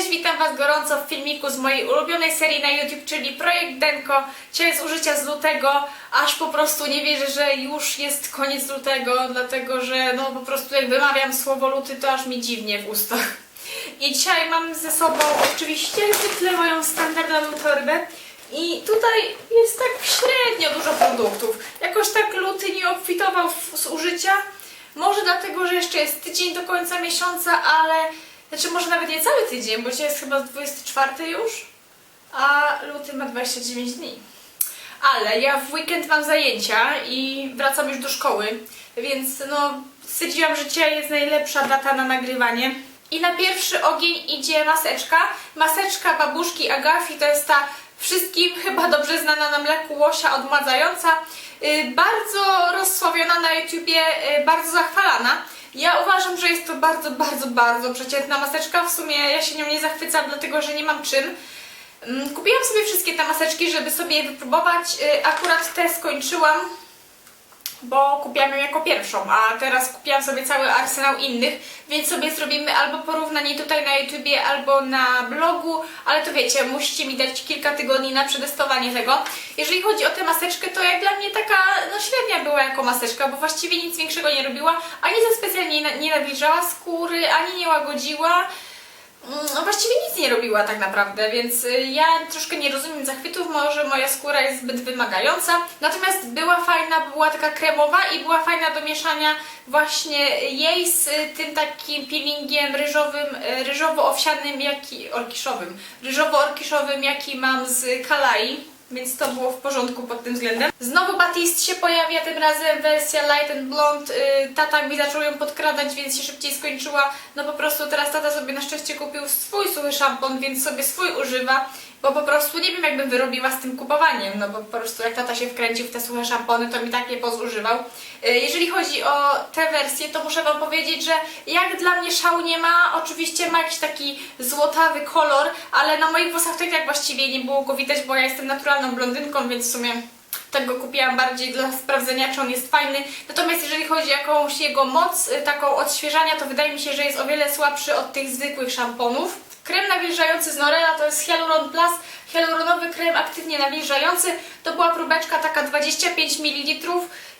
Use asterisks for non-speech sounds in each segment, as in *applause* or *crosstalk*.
Cześć, witam Was gorąco w filmiku z mojej ulubionej serii na YouTube, czyli Projekt Denko. Dzisiaj z użycia z lutego, aż po prostu nie wierzę, że już jest koniec lutego, dlatego że no po prostu jak wymawiam słowo luty, to aż mi dziwnie w ustach. I dzisiaj mam ze sobą oczywiście zwykle moją standardową torbę. I tutaj jest tak średnio dużo produktów. Jakoś tak luty nie obfitował w- z użycia. Może dlatego, że jeszcze jest tydzień do końca miesiąca, ale znaczy może nawet nie cały tydzień, bo dzisiaj jest chyba 24 już, a luty ma 29 dni. Ale ja w weekend mam zajęcia i wracam już do szkoły, więc no stwierdziłam, że dzisiaj jest najlepsza data na nagrywanie. I na pierwszy ogień idzie maseczka. Maseczka babuszki Agafi to jest ta wszystkim *laughs* chyba dobrze znana na mleku łosia odmładzająca. Yy, bardzo rozsławiona na YouTubie, yy, bardzo zachwalana. Ja uważam, że jest to bardzo, bardzo, bardzo przeciętna maseczka. W sumie ja się nią nie zachwycam, dlatego że nie mam czym. Mm, Kupiłam sobie wszystkie te maseczki, żeby sobie je wypróbować. Yy, Akurat te skończyłam, bo kupiłam ją jako pierwszą, a teraz kupiłam sobie cały arsenał innych, więc sobie zrobimy albo porównanie tutaj na YouTubie, albo na blogu, ale to wiecie, musicie mi dać kilka tygodni na przetestowanie tego. Jeżeli chodzi o tę maseczkę, to jak dla mnie taka no średnia była jako maseczka, bo właściwie nic większego nie robiła, ani za specjalnie nie- nawilżała skóry, ani nie łagodziła. Mm, No właściwie nic nie robiła tak naprawdę, więc y, ja troszkę nie rozumiem zachwytów, może moja skóra jest zbyt wymagająca. Natomiast była fajna, była taka kremowa i była fajna do mieszania właśnie jej z tym takim peelingiem ryżowym, y, ryżowo-owsianym, jaki, orkiszowym, ryżowo-orkiszowym, jaki mam z Kalai. Więc to było w porządku pod tym względem. Znowu Batiste się pojawia, tym razem wersja Light and Blonde. Yy, tata mi zaczął ją podkradać, więc się szybciej skończyła. No po prostu teraz tata sobie na szczęście kupił swój suchy szampon, więc sobie swój używa. Bo po prostu nie wiem, jakbym wyrobiła z tym kupowaniem. No bo po prostu jak tata się wkręcił w te suche szampony, to mi takie pozużywał. Yy, jeżeli chodzi o tę wersję, to muszę Wam powiedzieć, że jak dla mnie szału nie ma. Oczywiście ma jakiś taki złotawy kolor, ale na moich włosach tak właściwie nie było go widać, bo ja jestem naturalną blondynką, więc w sumie tak go kupiłam bardziej dla sprawdzenia, czy on jest fajny. Natomiast jeżeli chodzi o jakąś jego moc, y, taką odświeżania, to wydaje mi się, że jest o wiele słabszy od tych zwykłych szamponów. Krem nawilżający z Norela to jest Hyaluron Plus, hialuronowy krem aktywnie nawilżający. To była próbeczka taka 25 ml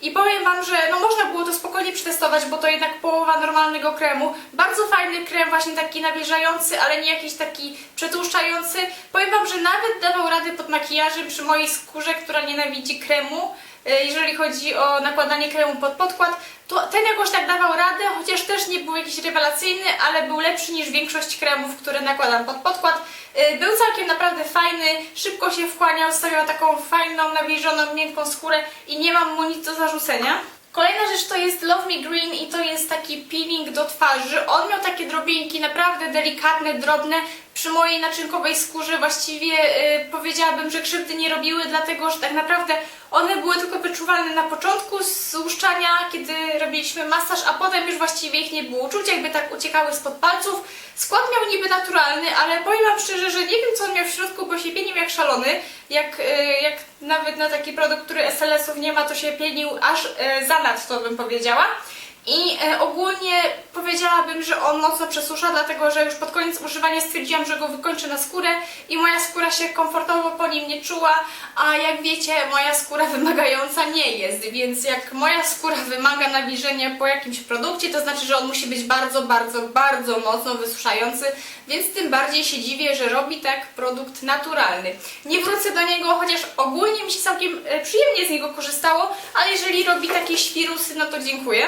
i powiem Wam, że no można było to spokojnie przetestować, bo to jednak połowa normalnego kremu. Bardzo fajny krem, właśnie taki nawilżający, ale nie jakiś taki przetłuszczający. Powiem Wam, że nawet dawał radę pod makijażem przy mojej skórze, która nienawidzi kremu. E, Jeżeli chodzi o nakładanie kremu pod podkład, to ten jakoś tak dawał radę, chociaż też nie był jakiś rewelacyjny, ale był lepszy niż większość kremów, które nakładam pod podkład. E, Był całkiem naprawdę fajny, szybko się wchłaniał, zostawiał taką fajną, nawilżoną, miękką skórę i nie mam mu nic do zarzucenia. Kolejna rzecz to jest Love Me Green i to jest taki peeling do twarzy. On miał takie drobinki, naprawdę delikatne, drobne. Przy mojej naczynkowej skórze właściwie y, powiedziałabym, że krzywdy nie robiły, dlatego że tak naprawdę one były tylko wyczuwalne na początku złuszczania, kiedy robiliśmy masaż, a potem już właściwie ich nie było czuć, jakby tak uciekały spod palców. Skład miał niby naturalny, ale powiem Wam szczerze, że nie wiem co on miał w środku, bo się pienił jak szalony. Jak, y, jak nawet na taki produkt, który SLS-ów nie ma, to się pienił aż y, zanadto bym powiedziała. I e, ogólnie powiedziałabym, że on mocno przesusza, dlatego że już pod koniec używania stwierdziłam, że go wykończę na skórę i moja skóra się komfortowo po nim nie czuła, a jak wiecie, moja skóra *laughs* wymagająca nie jest, więc jak moja skóra wymaga nawilżenia po jakimś produkcie, to znaczy, że on musi być bardzo, bardzo, bardzo mocno wysuszający, więc tym bardziej się dziwię, że robi tak produkt naturalny. Nie wrócę do niego, chociaż ogólnie mi się całkiem e, przyjemnie z niego korzystało, ale jeżeli robi takie świrusy, no to dziękuję.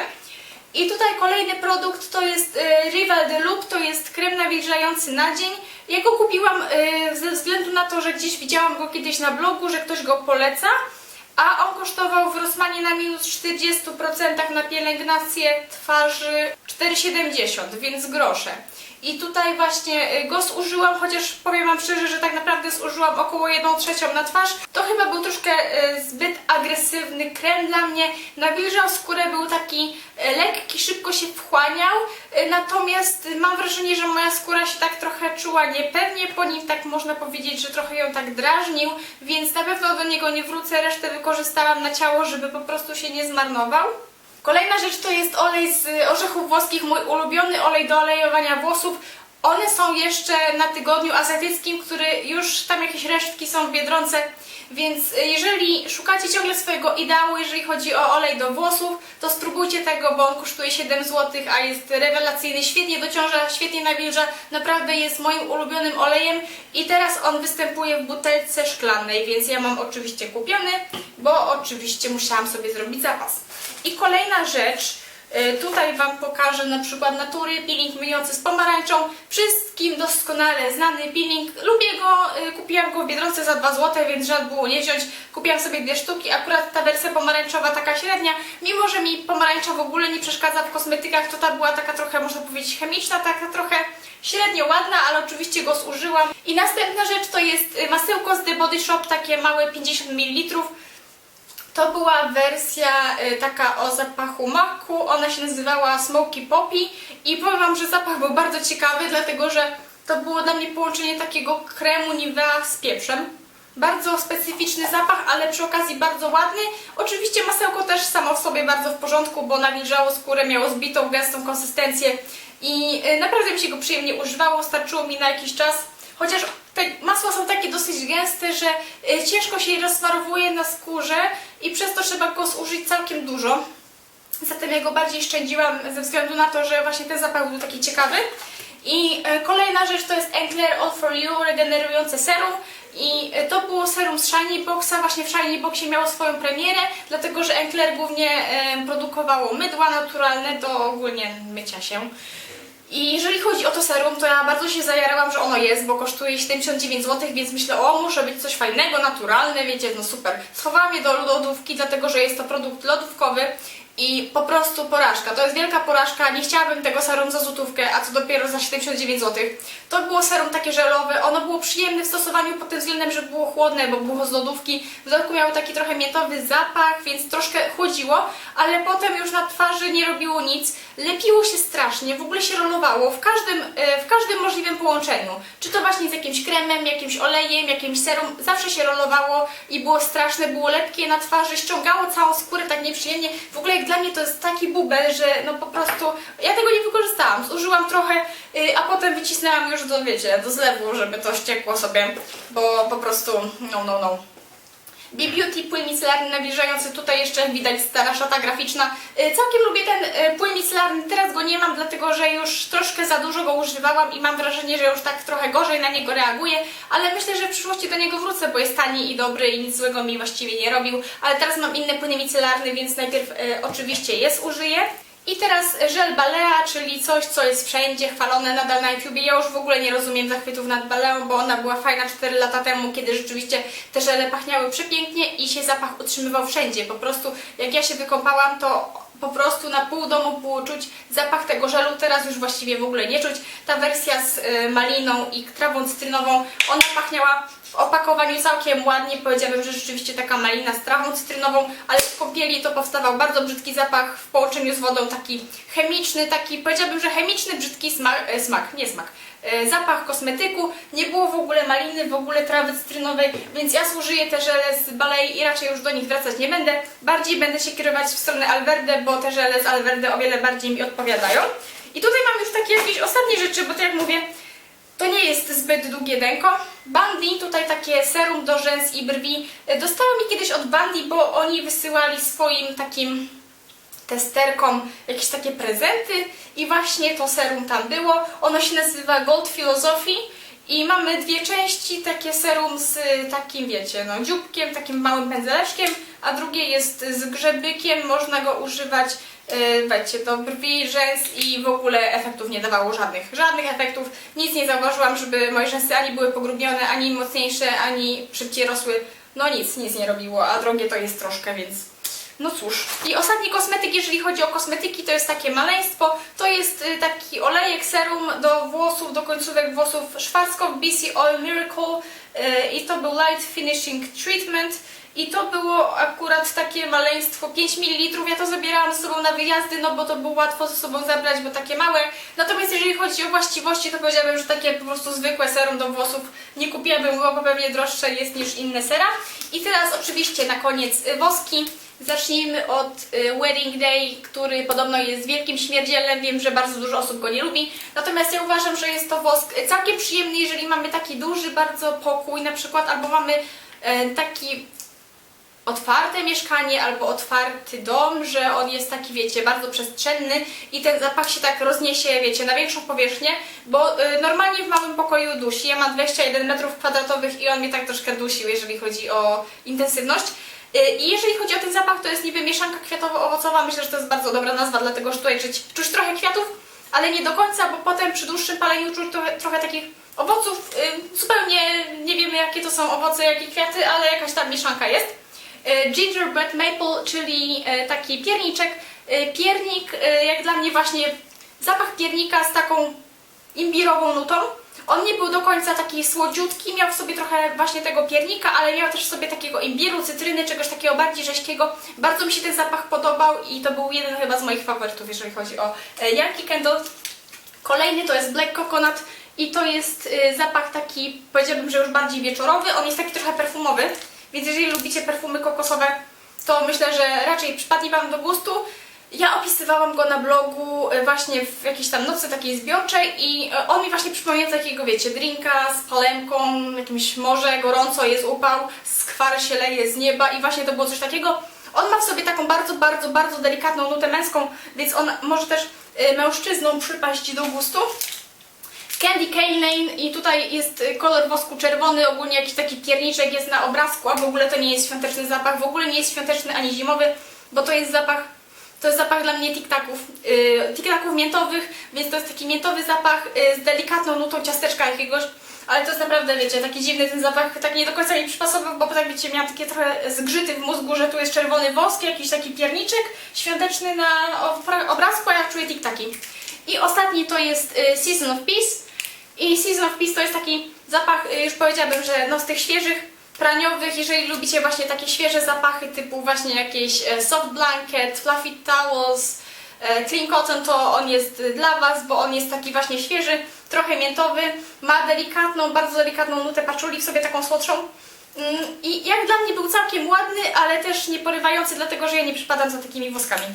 I tutaj kolejny produkt to jest e, Rival de Loop, to jest krem nawilżający na dzień. Ja go kupiłam e, ze względu na to, że gdzieś widziałam go kiedyś na blogu, że ktoś go poleca, a on kosztował w Rosmanie na minus 40% na pielęgnację twarzy 4,70, więc grosze. I tutaj właśnie e, go zużyłam, chociaż powiem Wam szczerze, że tak naprawdę zużyłam około 1 trzecią na twarz. To chyba był troszkę e, zbyt agresywny krem dla mnie. Nawilżał skórę, był taki e, lekki, szybko się wchłaniał. Natomiast mam wrażenie, że moja skóra się tak trochę czuła niepewnie po nim, tak można powiedzieć, że trochę ją tak drażnił, więc na pewno do niego nie wrócę. Resztę wykorzystałam na ciało, żeby po prostu się nie zmarnował. Kolejna rzecz to jest olej z orzechów włoskich, mój ulubiony olej do olejowania włosów. One są jeszcze na tygodniu azjatyckim, który już tam jakieś resztki są w Biedronce, więc y, jeżeli szukacie ciągle swojego ideału, jeżeli chodzi o olej do włosów, to spróbujcie tego, bo on kosztuje 7 zł, a jest rewelacyjny, świetnie dociąża, świetnie nawilża, naprawdę jest moim ulubionym olejem i teraz on występuje w butelce szklanej, więc ja mam oczywiście kupiony, bo oczywiście musiałam sobie zrobić zapas. I kolejna rzecz, tutaj Wam pokażę na przykład Natury peeling myjący z pomarańczą, wszystkim doskonale znany peeling, lubię go, y, kupiłam go w Biedronce za 2 zł, więc żal było nie wziąć, kupiłam sobie dwie sztuki, akurat ta wersja pomarańczowa taka średnia, mimo że mi pomarańcza w ogóle nie przeszkadza w kosmetykach, to ta była taka trochę, można powiedzieć, chemiczna, taka trochę średnio ładna, ale oczywiście go zużyłam. I następna rzecz to jest y, masełko z The Body Shop, takie małe 50 ml, to była wersja y, taka o zapachu maku, ona się nazywała Smoky Poppy i powiem Wam, że zapach był bardzo ciekawy, dlatego że to było dla mnie połączenie takiego kremu Nivea z pieprzem. Bardzo specyficzny zapach, ale przy okazji bardzo ładny. Oczywiście masełko też samo w sobie bardzo w porządku, bo nawilżało skórę, miało zbitą, gęstą konsystencję i y, naprawdę mi się go przyjemnie używało, starczyło mi na jakiś czas. Chociaż te masła są takie dosyć gęste, że y, ciężko się je rozsmarowuje na skórze i przez to trzeba go zużyć całkiem dużo. Zatem ja go bardziej szczędziłam ze względu na to, że właśnie ten zapach był taki ciekawy. I y, kolejna rzecz to jest Enclair All For You regenerujące serum. I y, to było serum z Shiny Boxa. Właśnie w Shiny Boxie miało swoją premierę, dlatego że Enclair głównie y, produkowało mydła naturalne do ogólnie mycia się. I jeżeli chodzi o to serum, to ja bardzo się zajarałam, że ono jest, bo kosztuje 79 zł, więc myślę, o, muszę być coś fajnego, naturalne, wiecie, no super. Schowałam je do lodówki, dlatego że jest to produkt lodówkowy i po prostu porażka. To jest wielka porażka, nie chciałabym tego serum za złotówkę, a co dopiero za 79 zł. To było serum takie żelowe, ono było przyjemne w stosowaniu pod tym względem, że było chłodne, bo było z lodówki. W dodatku miało taki trochę miętowy zapach, więc troszkę chłodziło, ale potem już na twarzy nie robiło nic. Lepiło się strasznie, w ogóle się rolowało w każdym, e, w każdym możliwym połączeniu. Czy to właśnie z jakimś kremem, jakimś olejem, jakimś serum, zawsze się rolowało i było straszne, było lepkie na twarzy, ściągało całą skórę tak nieprzyjemnie. W ogóle dla mnie to jest taki bubel, że no po prostu ja tego nie wykorzystałam. Zużyłam trochę, y, a potem wycisnęłam już do, wiecie, do zlewu, żeby to ściekło sobie, bo po prostu no, no, no. B-Beauty płyn micelarny nawilżający, tutaj jeszcze widać stara szata graficzna. Y, Całkiem lubię ten y, płyn micelarny, teraz go nie mam, dlatego że już troszkę za dużo go używałam i mam wrażenie, że już tak trochę gorzej na niego reaguję, ale myślę, że w przyszłości do niego wrócę, bo jest tani i dobry i nic złego mi właściwie nie robił, ale teraz mam inne płyny micelarne, więc najpierw y, oczywiście je zużyję. I teraz żel Balea, czyli coś, co jest wszędzie chwalone nadal na YouTubie. Ja już w ogóle nie rozumiem zachwytów nad Baleą, bo ona była fajna 4 lata temu, kiedy rzeczywiście te żele pachniały przepięknie i się zapach utrzymywał wszędzie. Po prostu jak ja się wykąpałam, to po prostu na pół domu było czuć zapach tego żelu, teraz już właściwie w ogóle nie czuć. Ta wersja z y, maliną i trawą cytrynową, ona pachniała w opakowaniu całkiem ładnie, powiedziałabym, że rzeczywiście taka malina z trawą cytrynową, ale w kąpieli to powstawał bardzo brzydki zapach w połączeniu z wodą, taki chemiczny, taki powiedziałabym, że chemiczny, brzydki smak, e, smak nie smak, e, zapach kosmetyku, nie było w ogóle maliny, w ogóle trawy cytrynowej, więc ja zużyję te żele z Balei i raczej już do nich wracać nie będę. Bardziej będę się kierować w stronę Alverde, bo te żele z Alverde o wiele bardziej mi odpowiadają. I tutaj mam już takie jakieś ostatnie rzeczy, bo to jak mówię, to nie jest zbyt długie denko. Bandy, tutaj takie serum do rzęs i brwi. E, Dostałam mi kiedyś od Bandy, bo oni wysyłali swoim takim testerkom jakieś takie prezenty i właśnie to serum tam było. Ono się nazywa Gold Philosophy i mamy dwie części, takie serum z takim, wiecie, no dzióbkiem, takim małym pędzeleczkiem, a drugie jest z grzebykiem, można go używać yy, wiecie, do brwi, rzęs i w ogóle efektów nie dawało żadnych, żadnych efektów. Nic nie zauważyłam, żeby moje rzęsy ani były pogrubione, ani mocniejsze, ani szybciej rosły. No nic, nic nie robiło, a drogie to jest troszkę, więc no cóż. I ostatni kosmetyk, jeżeli chodzi o kosmetyki, to jest takie maleństwo. To jest y, taki olejek serum do włosów, do końcówek włosów Schwarzkopf BC Oil Miracle y, i to był Light Finishing Treatment. I to było akurat takie maleństwo 5 ml. Ja to zabierałam ze sobą na wyjazdy, no bo to było łatwo ze sobą zabrać, bo takie małe. Natomiast jeżeli chodzi o właściwości, to powiedziałabym, że takie po prostu zwykłe serum do włosów nie kupiłabym bo pewnie droższe jest niż inne sera. I teraz oczywiście na koniec y, woski. Zacznijmy od y, Wedding Day, który podobno jest wielkim śmierdzielem. Wiem, że bardzo dużo osób go nie lubi. Natomiast ja uważam, że jest to wosk y, całkiem przyjemny, jeżeli mamy taki duży bardzo pokój na przykład, albo mamy taki otwarte mieszkanie albo otwarty dom, że on jest taki, wiecie, bardzo przestrzenny i ten zapach się tak rozniesie, wiecie, na większą powierzchnię, bo y, normalnie w małym pokoju dusi. Ja mam 21 metrów kwadratowych i on mnie tak troszkę dusił, jeżeli chodzi o intensywność. Y, I jeżeli chodzi o ten zapach, to jest niby mieszanka kwiatowo-owocowa. Myślę, że to jest bardzo dobra nazwa, dlatego że tutaj czuć, trochę kwiatów, ale nie do końca, bo potem przy dłuższym paleniu czuć trochę, trochę takich owoców. Y, zupełnie nie wiemy, jakie to są owoce, jakie kwiaty, ale jakaś tam mieszanka jest. E, Gingerbread Maple, czyli e, taki pierniczek. E, Piernik, jak dla mnie właśnie zapach piernika z taką imbirową nutą. On nie był do końca taki słodziutki, miał w sobie trochę właśnie tego piernika, ale miał też w sobie takiego imbiru, cytryny, czegoś takiego bardziej rzeźkiego. Bardzo mi się ten zapach podobał i to był jeden chyba z moich faworytów, jeżeli chodzi o Yankee Candle. Kolejny to jest Black Coconut i to jest zapach taki, powiedziałabym, że już bardziej wieczorowy. On jest taki trochę perfumowy, więc jeżeli lubicie perfumy kokosowe, to myślę, że raczej przypadnie Wam do gustu. Ja opisywałam go na blogu y, właśnie w jakiejś tam nocy takiej zbiorczej i y, on mi właśnie przypomina takiego, wiecie, drinka z palemką, jakimś morze, gorąco, jest upał, skwar się leje z nieba i właśnie to było coś takiego. On ma w sobie taką bardzo, bardzo, bardzo delikatną nutę męską, więc on może też y, mężczyznom przypaść do gustu. Candy Cane Lane i tutaj jest kolor wosku czerwony, ogólnie jakiś taki pierniczek jest na obrazku, a w ogóle to nie jest świąteczny zapach, w ogóle nie jest świąteczny ani zimowy, bo to jest zapach, to jest zapach dla mnie tiktaków, yy, tiktaków miętowych, więc to jest taki miętowy zapach yy, z delikatną nutą ciasteczka jakiegoś, ale to jest naprawdę, wiecie, taki dziwny ten zapach, tak nie do końca mi przypasował, bo potem, wiecie, miałam takie trochę zgrzyty w mózgu, że tu jest czerwony wosk, jakiś taki pierniczek świąteczny na obra- obrazku, a ja czuję tiktaki. I ostatni to jest y, Season of Peace. I Season of Peace to jest taki zapach, y, już powiedziałabym, że no z tych świeżych, praniowych, jeżeli lubicie właśnie takie świeże zapachy typu właśnie jakieś e, soft blanket, fluffy towels, e, clean cotton, to on jest dla Was, bo on jest taki właśnie świeży, trochę miętowy, ma delikatną, bardzo delikatną nutę paczuli, w sobie taką słodszą. Mm, I jak dla mnie był całkiem ładny, ale też nie porywający, dlatego że ja nie przypadam za takimi woskami.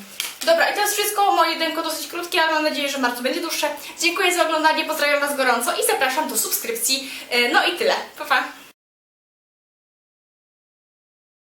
Dobra, i to jest wszystko. Moje denko dosyć krótkie, ale mam nadzieję, że bardzo będzie dłuższe. Dziękuję za oglądanie, pozdrawiam Was gorąco i zapraszam do subskrypcji. E, No i tyle. Pa, pa.